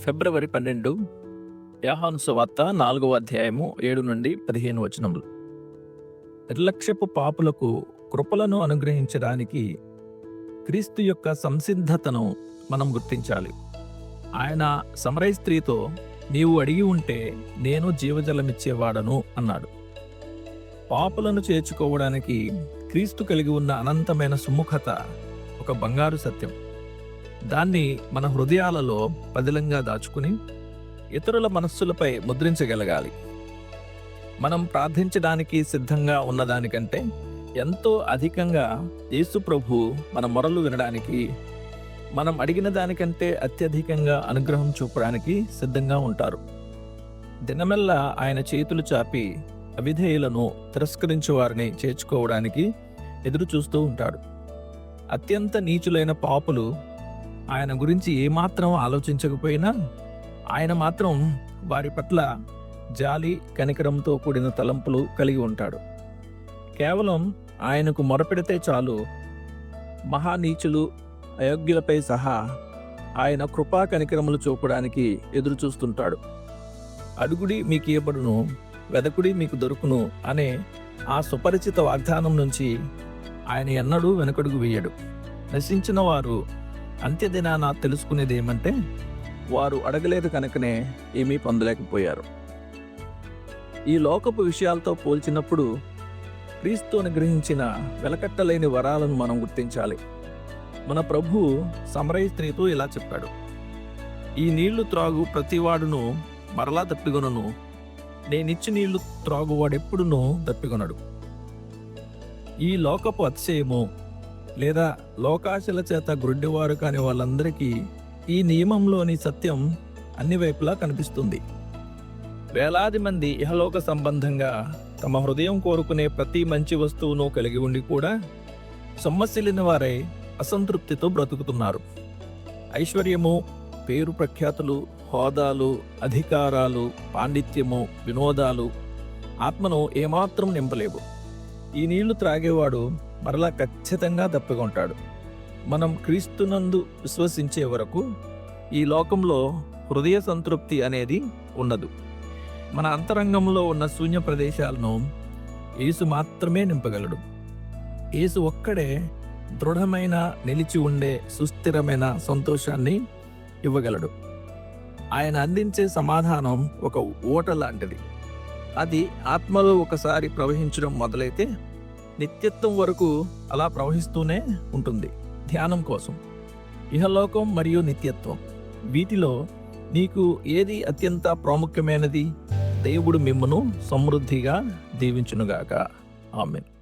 ఫిబ్రవరి పన్నెండు యాహాను సువార్త నాలుగవ అధ్యాయము ఏడు నుండి పదిహేను వచనములు. నిర్లక్ష్యపు పాపులకు కృపలను అనుగ్రహించడానికి క్రీస్తు యొక్క సంసిద్ధతను మనం గుర్తించాలి. ఆయన సమరై స్త్రీతో నీవు అడిగి ఉంటే నేను జీవజలమిచ్చేవాడను అన్నాడు. పాపులను చేర్చుకోవడానికి క్రీస్తు కలిగి ఉన్న అనంతమైన సుముఖత ఒక బంగారు సత్యం. దాన్ని మన హృదయాలలో పదిలంగా దాచుకుని ఇతరుల మనస్సులపై ముద్రించగలగాలి. మనం ప్రార్థించడానికి సిద్ధంగా ఉన్నదానికంటే ఎంతో అధికంగా యేసు ప్రభు మన మొరలు వినడానికి మనం అడిగిన దానికంటే అత్యధికంగా అనుగ్రహం చూపడానికి సిద్ధంగా ఉంటారు. దినమెల్లా ఆయన చేతులు చాపి అవిధేయులను తిరస్కరించు వారిని చేర్చుకోవడానికి ఎదురు చూస్తూ ఉంటాడు. అత్యంత నీచులైన పాపులు ఆయన గురించి ఏమాత్రం ఆలోచించకపోయినా ఆయన మాత్రం వారి పట్ల జాలి కనికరంతో కూడిన తలంపులు కలిగి ఉంటాడు. కేవలం ఆయనకు మొరపెడితే చాలు మహానీచులు అయోగ్యులపై సహా ఆయన కృపా కనికరములు చూపడానికి ఎదురు చూస్తుంటాడు అడుగుడి మీకు ఇవ్వబడును వెదకుడి మీకు దొరుకును అనే ఆ సుపరిచిత వాగ్దానం నుంచి ఆయన ఎన్నడూ వెనకడుగు వేయడు. నశించిన వారు అంత్యదినాన తెలుసుకునేది ఏమంటే వారు అడగలేదు కనుకనే ఏమీ పొందలేకపోయారు. ఈ లోకపు విషయాలతో పోల్చినప్పుడు క్రీస్తు అనుగ్రహించిన వెలకట్టలేని వరాలను మనం గుర్తించాలి. మన ప్రభు సమరయ స్త్రీతో ఇలా చెప్పాడు. ఈ నీళ్ళు త్రాగు ప్రతివాడును మరలా తప్పిగొనను నేనిచ్చి నీళ్ళు త్రాగువాడెప్పుడునూ తప్పికొనడు. ఈ లోకపు అతిశయము లేదా లోకాశల చేత గ్రుడ్డివారు కాని వాళ్ళందరికీ ఈ నియమంలోని సత్యం అన్ని వైపులా కనిపిస్తుంది. వేలాది మంది ఇహలోక సంబంధంగా తమ హృదయం కోరుకునే ప్రతి మంచి వస్తువును కలిగి ఉండి కూడా సొమ్మసిల్లిన వారై అసంతృప్తితో బ్రతుకుతున్నారు. ఐశ్వర్యము పేరు ప్రఖ్యాతులు హోదాలు అధికారాలు పాండిత్యము వినోదాలు ఆత్మను ఏమాత్రం నింపలేవు. ఈ నీళ్ళు త్రాగేవాడు మరలా ఖచ్చితంగా తప్పికొంటాడు మనం క్రీస్తునందు విశ్వసించే వరకు ఈ లోకంలో హృదయ సంతృప్తి అనేది ఉండదు మన అంతరంగంలో ఉన్న శూన్య ప్రదేశాలను యేసు మాత్రమే నింపగలడు. యేసు ఒక్కడే దృఢమైన నిలిచి ఉండే సుస్థిరమైన సంతోషాన్ని ఇవ్వగలడు. ఆయన అందించే సమాధానం ఒక ఓట లాంటిది. అది ఆత్మలో ఒకసారి ప్రవహించడం మొదలైతే నిత్యత్వం వరకు అలా ప్రవహిస్తూనే ఉంటుంది ధ్యానం కోసం. ఇహలోకం మరియు నిత్యత్వం వీటిలో నీకు ఏది అత్యంత ప్రాముఖ్యమైనది? దేవుడు మిమ్మను సమృద్ధిగా దీవించునుగాక. ఆమెను.